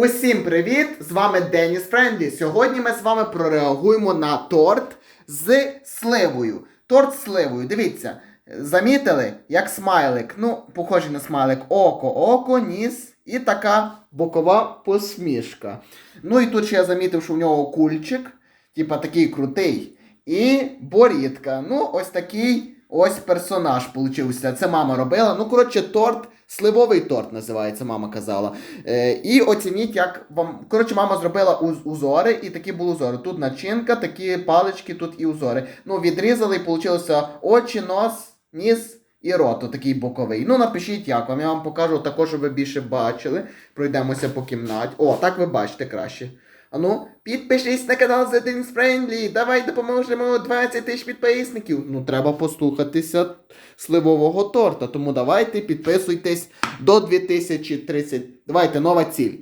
Усім привіт! З вами Деніс Френдлі. Сьогодні ми з вами прореагуємо на торт з сливою. Торт з сливою. Дивіться, замітили, як смайлик. Ну, похожий на смайлик. Око, око, ніс і така бокова посмішка. Ну і тут ще я замітив, що в нього кульчик, типа такий крутий. І борідка. Ну, ось такий ось персонаж получився. Це мама робила. Ну, коротше, торт. Сливовий торт називається, мама казала. Е, і оцініть, як вам. Коротше, мама зробила уз- узори, і такі були узори. Тут начинка, такі палички, тут і узори. Ну, відрізали, і вийшло очі, нос, ніс і рот, такий боковий. Ну, напишіть, як вам. Я вам покажу також, щоб ви більше бачили. Пройдемося по кімнаті. О, так ви бачите краще. Ану, підпишись на канал The Things Friendly. Давай допоможемо 20 тисяч підписників. Ну, треба послухатися сливового торта. Тому давайте підписуйтесь до 2030. Давайте нова ціль.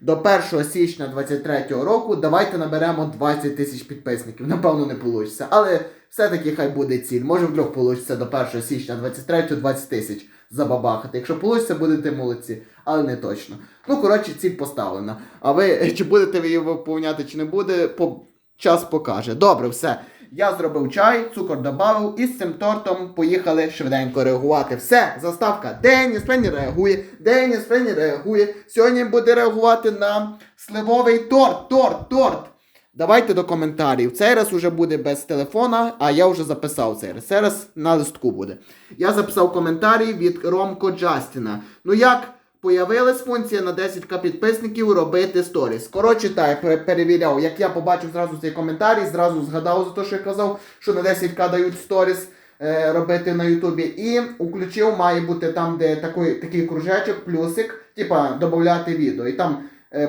До 1 січня 23 року давайте наберемо 20 тисяч підписників. Напевно, не вийде. Але все-таки хай буде ціль. Може вдруг вийде до 1 січня 23 20 тисяч забабахати. Якщо вийде, будете молодці, але не точно. Ну, коротше, ціль поставлена. А ви чи будете ви її виповняти, чи не буде, по... час покаже. Добре, все. Я зробив чай, цукор додав і з цим тортом поїхали швиденько реагувати. Все, заставка. Деніс Фенні реагує. Деніс Фенні реагує. Сьогодні буде реагувати на сливовий торт, торт, торт. Давайте до коментарів. Цей раз уже буде без телефона, а я вже записав цей раз. Цей раз на листку буде. Я записав коментарі від Ромко Джастіна. Ну як появилась функція на 10к підписників робити сторіс. Коротше, так, я перевіряв. Як я побачив зразу цей коментарі, зразу згадав за те, що я казав, що на 10к дають сторіс е, робити на Ютубі. І включив, має бути там, де такий, такий кружечок, плюсик, типа додати відео. І там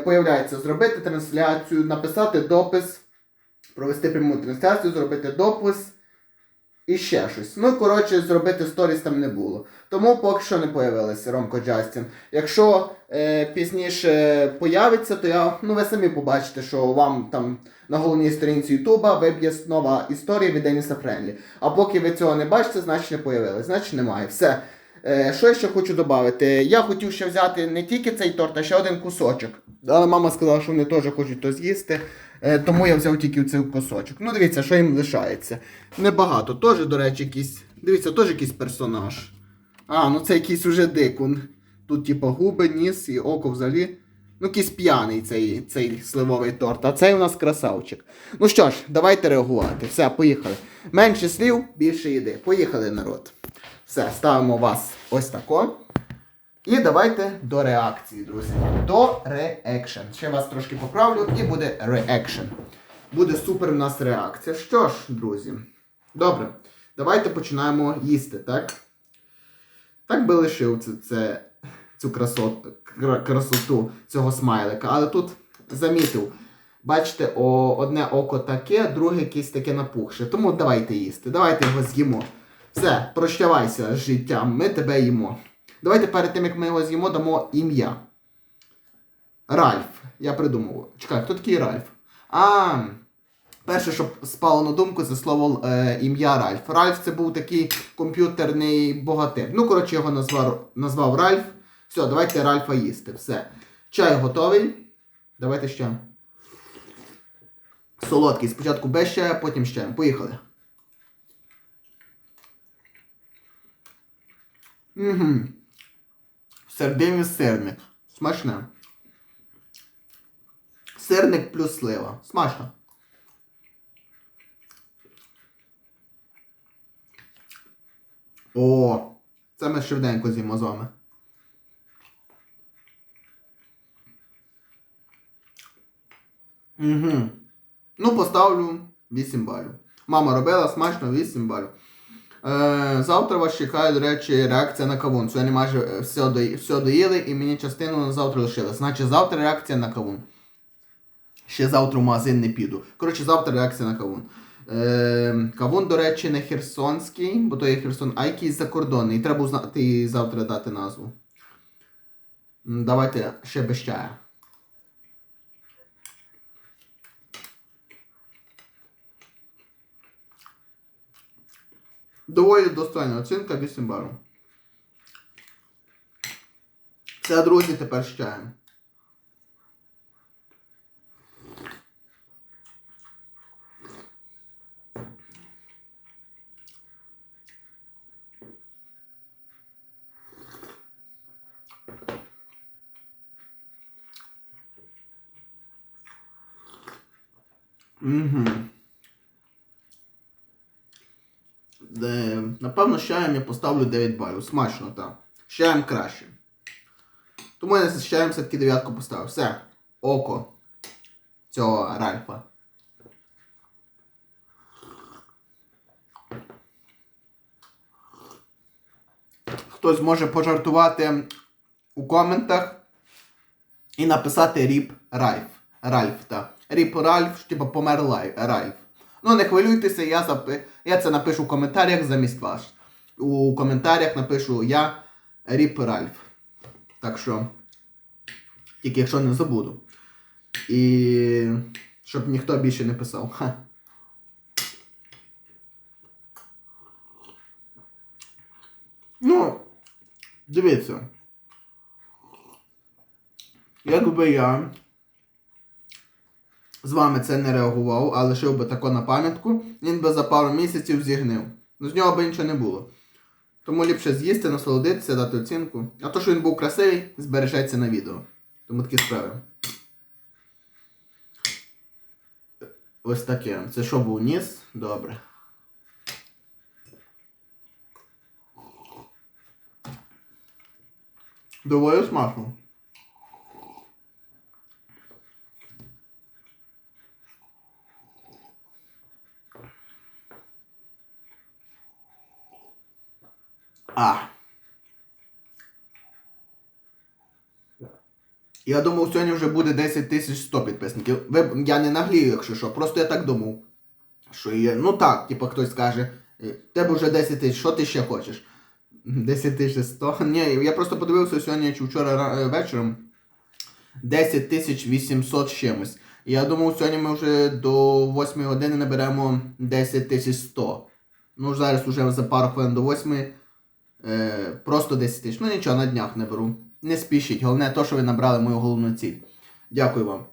появляється зробити трансляцію, написати допис, провести пряму трансляцію, зробити допис. І ще щось. Ну, коротше, зробити сторіс там не було. Тому поки що не появилося Ромко Джастін. Якщо е, пізніше появиться, то я, ну ви самі побачите, що вам там на головній сторінці Ютуба виб'є нова історія від Деніса Френлі. А поки ви цього не бачите, значить не появилось, значить немає. Все. Е, що я ще хочу додати? Я хотів ще взяти не тільки цей торт, а ще один кусочок. Але мама сказала, що вони теж хочуть то з'їсти. Е, тому я взяв тільки цей кусочок. Ну, дивіться, що їм лишається. Небагато. Теж, до речі, якийсь. Дивіться, теж якийсь персонаж. А, ну це якийсь уже дикун. Тут, типу, губи, ніс і око взагалі. Ну, якийсь п'яний цей, цей сливовий торт. А цей у нас красавчик. Ну що ж, давайте реагувати. Все, поїхали. Менше слів, більше їди. Поїхали, народ. Все, ставимо вас ось тако. І давайте до реакції, друзі. До реекшн. Ще вас трошки поправлю і буде реекшн. Буде супер у нас реакція. Що ж, друзі, добре, давайте починаємо їсти, так? Так би лишив це, це, цю красоту, красоту цього смайлика, але тут замітив. Бачите, о, одне око таке, друге якесь таке напухше. Тому давайте їсти. Давайте його з'їмо. Все, прощавайся з життям, ми тебе їмо. Давайте перед тим, як ми його з'їмо, дамо ім'я. Ральф. Я придумав. Чекай, хто такий Ральф? А, перше, що спало на думку, це слово е, ім'я Ральф. Ральф це був такий комп'ютерний богатир. Ну, коротше, його назвав, назвав Ральф. Все, давайте Ральфа їсти. Все. Чай готовий. Давайте ще. Солодкий. Спочатку без чаю, потім з чаєм. Поїхали. Угу. Сердині сирник. Смачне. Сирник плюс слива. Смачно. О, це ми швиденько з'їмо з вами. Угу. Ну, поставлю 8 балів. Мама робила смачно 8 балів. Е, завтра вас чекає, до речі, реакція на кавун. Сьогодні майже все, до, все доїли і мені частину на завтра лишили. Значить, завтра реакція на кавун. Ще завтра в магазин не піду. Коротше, завтра реакція на кавун. Е, кавун, до речі, не херсонський, бо то є Херсон, а якийсь закордонний. Треба узнати завтра дати назву. Давайте ще без чая. Доволі достойна оцінка 8 барів. Це друзі, тепер з чаєм. Mm-hmm. Напевно, з чаєм я поставлю 9 балів. Смачно, так. З чаєм краще. Тому я з чаєм все-таки дев'ятку поставив. Все. Око цього Ральфа. Хтось може пожартувати у коментах і написати Ріп Ральф. Ральф, так. Ріп Ральф, типу помер Ральф. Ну, не хвилюйтеся, я, запи... я це напишу в коментарях замість вас. У коментарях напишу я Ріп Ральф. Так що, тільки якщо не забуду. І щоб ніхто більше не писав. Ха. Ну, дивіться. Якби я з вами це не реагував, а лишив би тако на пам'ятку, він би за пару місяців зігнив. Ну, з нього би нічого не було. Тому ліпше з'їсти, насолодитися, дати оцінку. А то, що він був красивий, збережеться на відео. Тому такі справи. Ось таке. Це що був ніс? Добре. Доволі смачно. А. Я думав, сьогодні вже буде 10 тисяч 100 підписників. Ви, я не наглію, якщо що. Просто я так думав. Що є. Ну так, типу хтось скаже, «Е, тебе вже 10 тисяч, що ти ще хочеш? 10 тисяч 100. Ні, я просто подивився сьогодні чи вчора е, вечором. 10 тисяч 800 чимось. Я думав, сьогодні ми вже до 8 години наберемо 10 тисяч 100. Ну, зараз вже за пару хвилин до 8. Е, просто 10 тисяч. Ну нічого, на днях наберу. Не спішіть. Головне то, що ви набрали мою головну ціль. Дякую вам.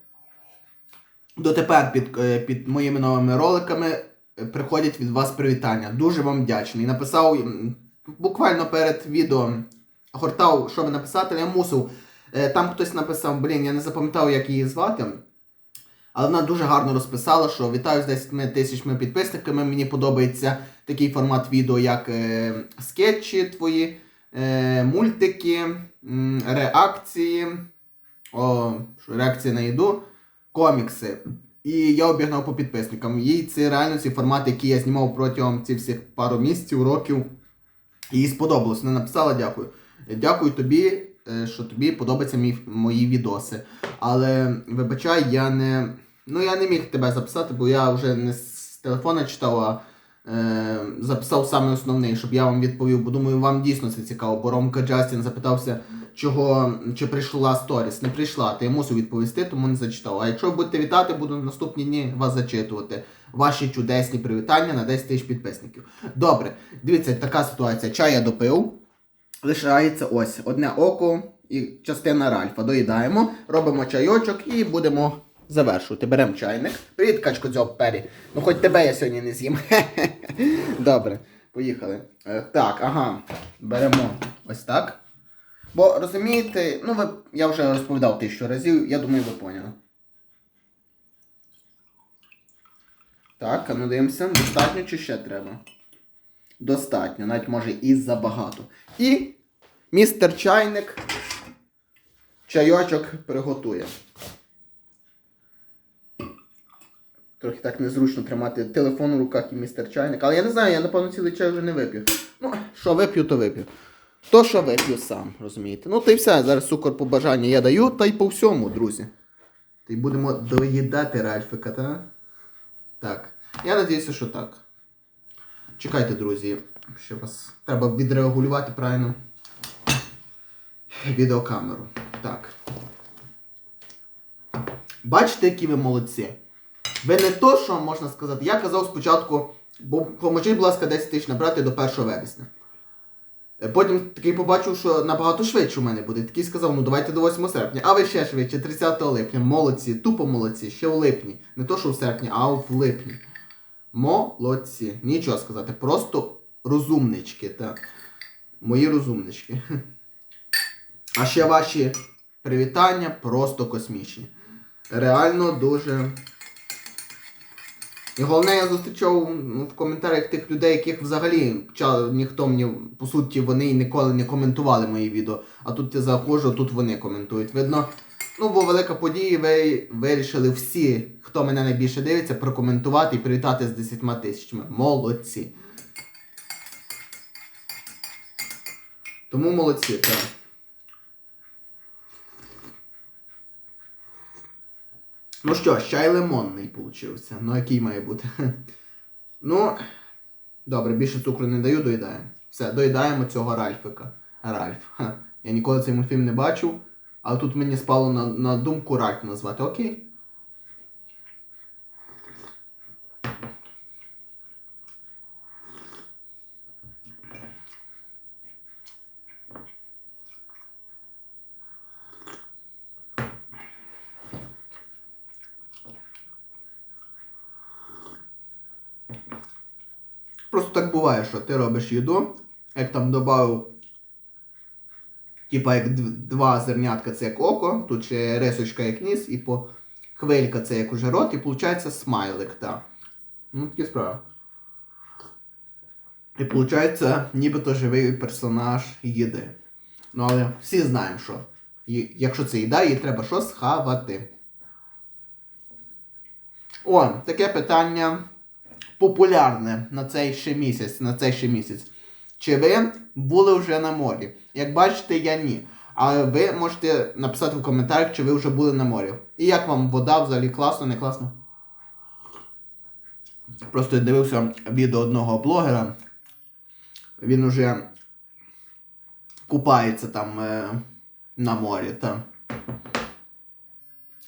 Дотепер під, е, під моїми новими роликами е, приходять від вас привітання. Дуже вам вдячний. Написав буквально перед відео, гортав, що ви написати, я мусив. Е, Там хтось написав, блін, я не запам'ятав, як її звати. Але вона дуже гарно розписала, що вітаю з 10 тисячами підписниками. Мені подобається такий формат відео, як е, скетчі твої, е, мультики, м, реакції, о, що, реакції на їду, комікси. І я обігнав по підписникам. Їй це реально ці формати, які я знімав протягом цих всіх пару місяців, років. Їй сподобалось. Вона написала дякую. Дякую тобі, що тобі подобаються мій, мої відоси. Але вибачай, я не. Ну я не міг тебе записати, бо я вже не з телефона читав, а е, записав саме основний, щоб я вам відповів, бо думаю, вам дійсно це цікаво. Бо Ромка Джастін запитався, чого чи прийшла сторіс. Не прийшла, то я мусив відповісти, тому не зачитав. А якщо будете вітати, буду наступні дні вас зачитувати. Ваші чудесні привітання на 10 тисяч підписників. Добре, дивіться, така ситуація. Чай я допив. Лишається ось одне око і частина Ральфа. Доїдаємо, робимо чайочок і будемо завершувати. Беремо чайник. Привіт, качко дзьоб. Ну хоч тебе я сьогодні не з'їм. Добре, поїхали. Е, Так, ага. Беремо ось так. Бо розумієте, ну ви, я вже розповідав тисячу разів, я думаю, ви поняли. Так, а ну дивимося, достатньо чи ще треба? Достатньо, навіть може і забагато. І містер чайник чайочок приготує. Трохи так незручно тримати телефон у руках і містер чайник. Але я не знаю, я напевно цілий чай вже не вип'ю. Ну, що вип'ю, то вип'ю. То, що вип'ю сам, розумієте. Ну, та й все, зараз цукор по бажанню я даю, та й по всьому, друзі. Та й будемо доїдати Ральфика, та? Так. Я надіюся, що так. Чекайте, друзі. Ще вас треба відрегулювати правильно. Відеокамеру. Так. Бачите, які ви молодці. Ви не то, що можна сказати. Я казав спочатку, бо поможіть, будь ласка, 10 тисяч набрати до 1 вересня. Е, Потім такий побачив, що набагато швидше у мене буде. Такий сказав, ну давайте до 8 серпня. А ви ще швидше, 30 липня. Молодці, тупо молодці, ще в липні. Не то, що в серпні, а в липні. Молодці. Нічого сказати. Просто розумнички, так. Мої розумнички. А ще ваші привітання просто космічні. Реально дуже І головне, я зустрічав ну, в коментарях тих людей, яких взагалі ніхто мені, по суті, вони ніколи не коментували мої відео. А тут я заходжу, тут вони коментують. Видно, ну бо велика подія, ви вирішили всі, хто мене найбільше дивиться, прокоментувати і привітати з 10 тисячами. Молодці. Тому молодці, так. Ну що, чай лимонний получився. Ну, який має бути? Ну, добре, більше цукру не даю, доїдаємо. Все, доїдаємо цього Ральфика. Ральф. Я ніколи цей мультфільм не бачив, але тут мені спало на, на думку Ральф назвати, окей? Просто так буває, що ти робиш їду, як там додав, типа як два зернятка це як око, тут ще рисочка як ніс, і по хвилька це як уже рот, і виходить смайлик, так. Ну, такі справи. І виходить, нібито живий персонаж їди. Ну, але всі знаємо, що якщо це їда, її треба що схавати. О, таке питання популярне на цей ще місяць, на цей ще місяць. Чи ви були вже на морі? Як бачите, я ні. Але ви можете написати в коментарях, чи ви вже були на морі. І як вам вода взагалі класно, не класно? Просто я дивився відео одного блогера. Він уже купається там е, на морі. Та.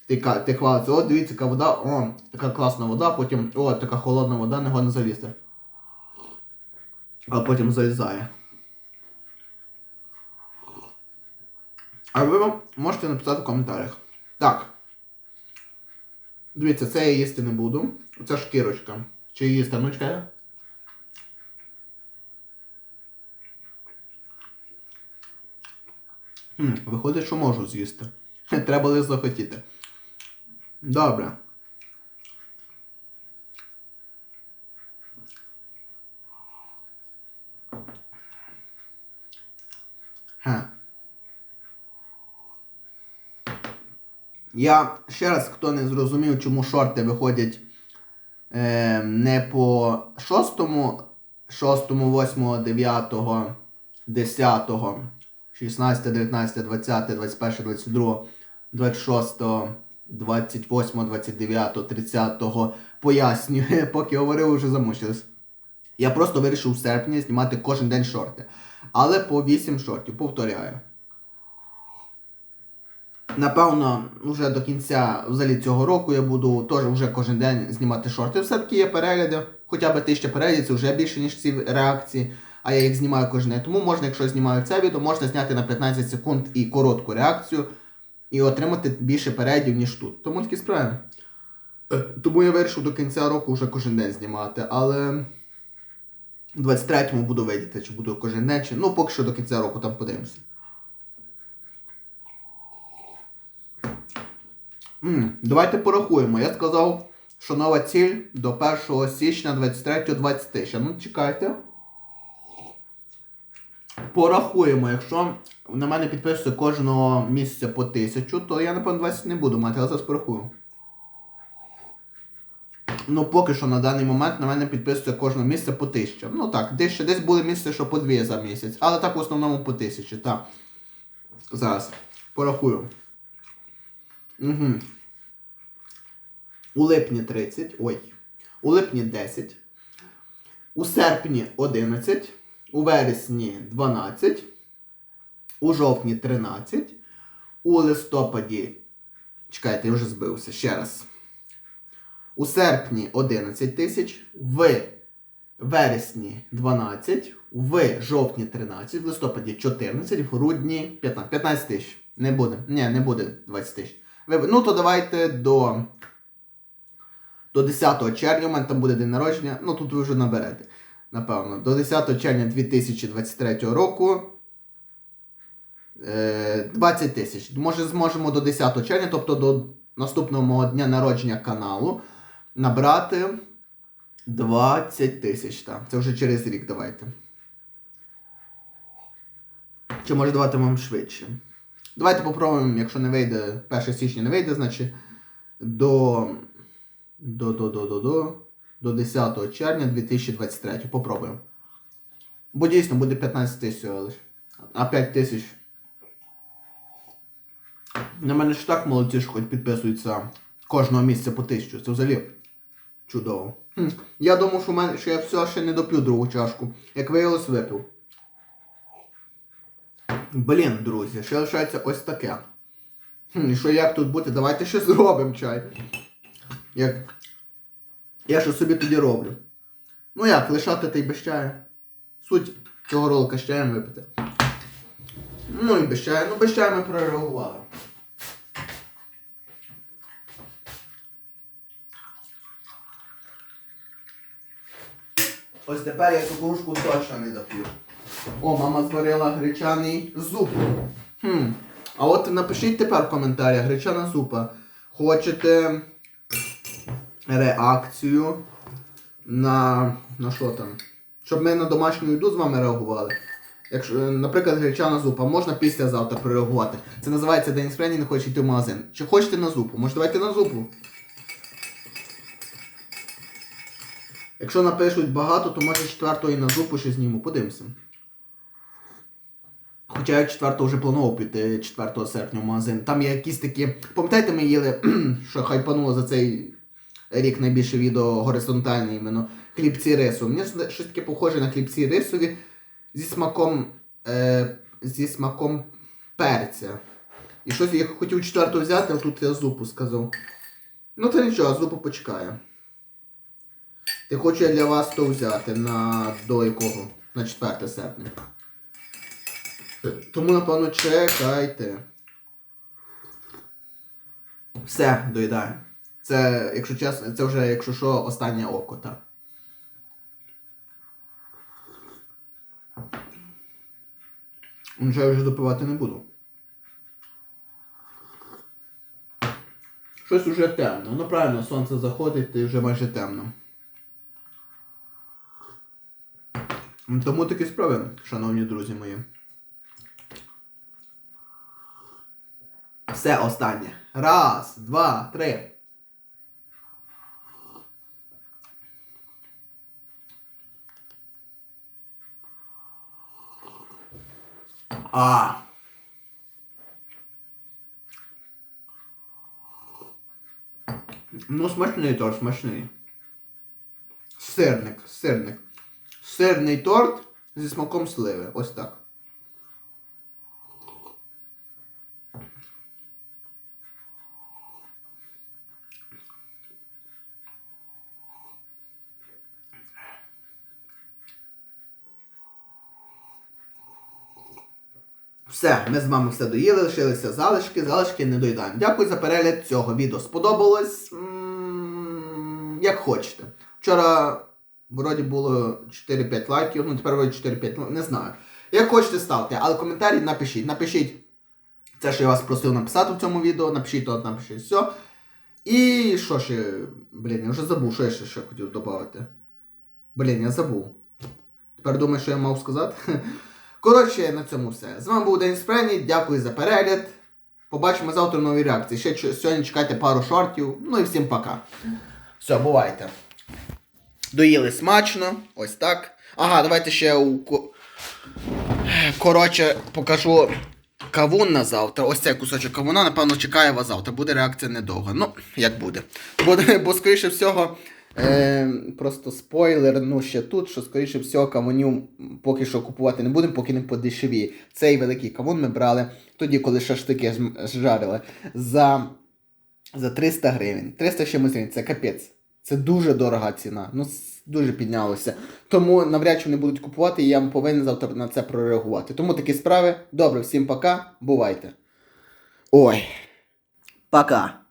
Ти, ти хвалиться, о, дивіться, яка вода, о, така класна вода, потім, о, така холодна вода, не годно залізти. А потім залізає. А ви можете написати в коментарях. Так. Дивіться, це я їсти не буду. Оце шкірочка. Чи їсти? Ну чекай. Хм, виходить, що можу з'їсти. Треба лише захотіти. Добре. Ха. Я ще раз, хто не зрозумів, чому шорти виходять е, не по 6, 6, 8, 9, 10, 16, 19, 20, 21, 22, 26, 28, 29, 30 пояснюю, поки говорив, вже замучились. Я просто вирішив в серпні знімати кожен день шорти. Але по 8 шортів, повторяю. Напевно, вже до кінця взагалі цього року я буду теж вже кожен день знімати шорти. Все-таки є перегляди, хоча б тисяча переглядів, це вже більше, ніж ці реакції. А я їх знімаю кожен день. Тому можна, якщо знімаю це відео, можна зняти на 15 секунд і коротку реакцію і отримати більше переглядів, ніж тут. Тому такі справи. Е, Тому я вирішив до кінця року вже кожен день знімати, але. У 23-му буду видіти, чи буду кожен день, чи. Ну, поки що до кінця року там подивимося. Давайте порахуємо. Я сказав, що нова ціль до 1 січня 23 20 тисяч. Ну, чекайте. Порахуємо, якщо на мене підписується кожного місяця по тисячу, то я, напевно, 20 не буду мати, але зараз порахую. Ну, поки що на даний момент на мене підписується кожного місяця по тисяча. Ну так, десь десь були місяці, що по дві за місяць, але так в основному по тисячі, так. Зараз порахую. Угу. У липні 30. Ой. У липні 10. У серпні 11. У вересні 12. У жовтні 13. У листопаді. Чекайте, я вже збився ще раз. У серпні 11 тисяч, в вересні 12, в жовтні 13, в листопаді 14, в грудні 15. 15 тисяч. Не буде. Ні, не буде 20 тисяч. Ну то давайте до, до 10 червня, у мене там буде день народження. Ну тут ви вже наберете. Напевно. До 10 червня 2023 року. е, 20 тисяч. Може зможемо до 10 червня, тобто до наступного мого дня народження каналу, набрати 20 тисяч, так. Це вже через рік давайте. Чи може давати вам швидше? Давайте попробуємо, якщо не вийде, 1 січня не вийде, значить до, до, до, до, до, до, до 10 червня 2023. Попробуємо. Бо дійсно буде 15 тисяч. А 5 тисяч. На мене ж так молодці, що хоч підписуються кожного місяця по тисячу. Це взагалі чудово. Хм. Я думав, що, в мене, що я все ще не доп'ю другу чашку. Як виявилось, випив. Блін, друзі, ще лишається ось таке. Хм, що як тут бути? Давайте ще зробимо чай. Як... Я що собі тоді роблю. Ну як, лишати та й без чаю. Суть цього ролика з чаєм випити. Ну і без чаю. Ну без чаю ми прореагували. Ось тепер я цю кружку точно не доп'ю. О, мама зварила гречаний зуб. Хм. А от напишіть тепер в коментарях гречана зупа. Хочете реакцію на. на що там? Щоб ми на домашню їду з вами реагували. Якщо, наприклад, гречана зупа, можна післязавтра прореагувати. Це називається День Спрені, не хоче йти в магазин. Чи хочете на зупу? Може давайте на зупу. Якщо напишуть багато, то може четвертого і на зупу ще зніму. Подивимося. Хоча я 4 вже планував піти 4 серпня в магазин. Там є якісь такі. Пам'ятаєте, ми їли, що хайпануло за цей рік найбільше відео горизонтальне іменно. Хлібці рису. Мені щось таке похоже на хлібці рисові зі смаком. Е, зі смаком перця. І щось я хотів четверту взяти, а тут я зупу сказав. Ну то нічого, зупу почекає. Ти хочу я для вас то взяти на до якого? На 4 серпня. Тому, напевно, чекайте. Все, доїдаю. Це, якщо чесно, це вже, якщо що, останнє око, так. Вже я вже допивати не буду. Щось уже темно. Ну правильно, сонце заходить і вже майже темно. Тому такі справи, шановні друзі мої. Все останнє. Раз, два, три. А. Ну, смачний торт, смачний. Сирник, сирник. Сирний торт зі смаком сливи. Ось так. Все, ми з вами все доїли, лишилися залишки, залишки не доїдаємо. Дякую за перегляд цього відео. Сподобалось? М, Як хочете. Вчора вроді було 4-5 лайків, ну тепер вроді 4-5 лайків, не знаю. Як хочете ставте, але коментарі напишіть. Напишіть це, що я вас просив написати в цьому відео, напишіть то, напишіть все. І що ще, блін, я вже забув, що я ще, ще хотів додати. Блін, я забув. Тепер думаю, що я мав сказати. Коротше, на цьому все. З вами був Денис Прені, дякую за перегляд. Побачимо завтра нові реакції. Ще сьогодні чекайте пару шортів. Ну і всім пока. Все, бувайте. Доїли смачно, ось так. Ага, давайте ще у. Коротше, покажу кавун на завтра. Ось цей кусочок кавуна, напевно, чекає вас завтра. Буде реакція недовго. Ну, як буде. Буде, бо, скоріше всього, е, просто спойлер, ну ще тут, що скоріше всього кавунів поки що купувати не будемо, поки не подешевіє. Цей великий кавун ми брали тоді, коли шашлики жарили, за, за 300 гривень. 300 чимось гривень, це капець. Це дуже дорога ціна. Ну, дуже піднялося. Тому навряд чи вони будуть купувати, і я повинен завтра на це прореагувати. Тому такі справи. Добре, всім пока, бувайте. Ой. Пока.